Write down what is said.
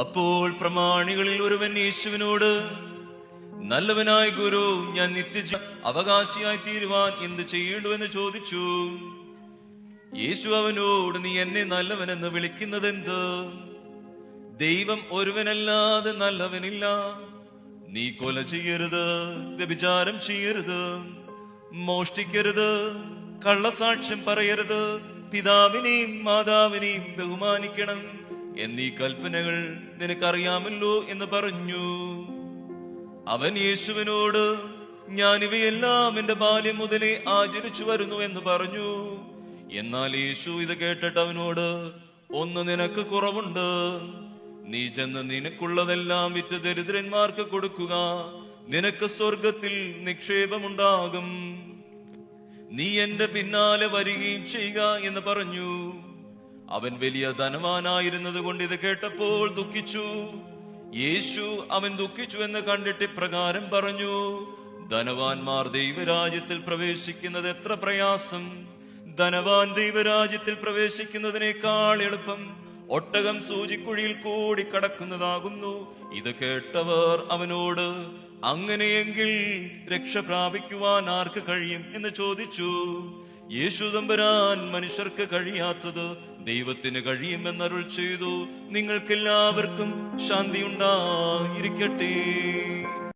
അപ്പോൾ പ്രമാണികളിൽ ഒരുവൻ യേശുവിനോട് നല്ലവനായ ഗുരു ഞാൻ നിത്യജ അവകാശിയായി തീരുവാൻ എന്ത് ചെയ്യേണ്ടു എന്ന് ചോദിച്ചു. യേശു അവനോട് നീ എന്നെ നല്ലവനെന്ന് വിളിക്കുന്നത് എന്ത് ദൈവം ഒരുവനല്ലാതെ നല്ലവനില്ല. നീ കൊല ചെയ്യരുത് വ്യഭിചാരം ചെയ്യരുത് മോഷ്ടിക്കരുത് കള്ളസാക്ഷ്യം പറയരുത്. പിതാവിനെയും മാതാവിനെയും ബഹുമാനിക്കണം. എന്നീ കൽപ്പനകൾ നിനക്കറിയാമല്ലോ എന്ന് പറഞ്ഞു. അവൻ യേശുവിനോട് ഞാൻ ഇവയെല്ലാം എന്റെ ബാല്യം മുതലേ ആചരിച്ചു വരുന്നു എന്ന് പറഞ്ഞു. എന്നാൽ യേശു ഇത് കേട്ടിട്ട് അവനോട് ഒന്ന് നിനക്ക് കുറവുണ്ട്. നീ ചെന്ന് നിനക്കുള്ളതെല്ലാം വിറ്റ് ദരിദ്രന്മാർക്ക് കൊടുക്കുക. നിനക്ക് സ്വർഗത്തിൽ നിക്ഷേപമുണ്ടാകും. നീ എന്റെ പിന്നാലെ വരികയും ചെയ്യുക എന്ന് പറഞ്ഞു. അവൻ വലിയ ധനവാനായിരുന്നത് കൊണ്ട് ഇത് കേട്ടപ്പോൾ ദുഃഖിച്ചു. യേശു അവൻ ദുഃഖിച്ചു എന്ന് കണ്ടിട്ട് പ്രകാരം പറഞ്ഞു ധനവാന്മാർ ദൈവരാജ്യത്തിൽ പ്രവേശിക്കുന്നത് എത്ര പ്രയാസം. ധനവാൻ ദൈവരാജ്യത്തിൽ പ്രവേശിക്കുന്നതിനേക്കാൾ എളുപ്പം. ഒട്ടകം സൂചിക്കുഴിയിൽ കൂടി കടക്കുന്നതാകുന്നു. ഇത് കേട്ടവർ അവനോട് അങ്ങനെയെങ്കിൽ രക്ഷ പ്രാപിക്കുവാൻ ആർക്ക് കഴിയും? എന്ന് ചോദിച്ചു. യേശു തമ്പുരാൻ മനുഷ്യർക്ക് കഴിയാത്തത് ദൈവത്തിന് കഴിയുമെന്നരുൾ ചെയ്തു. നിങ്ങൾക്കെല്ലാവർക്കും ശാന്തി ഉണ്ടായിരിക്കട്ടെ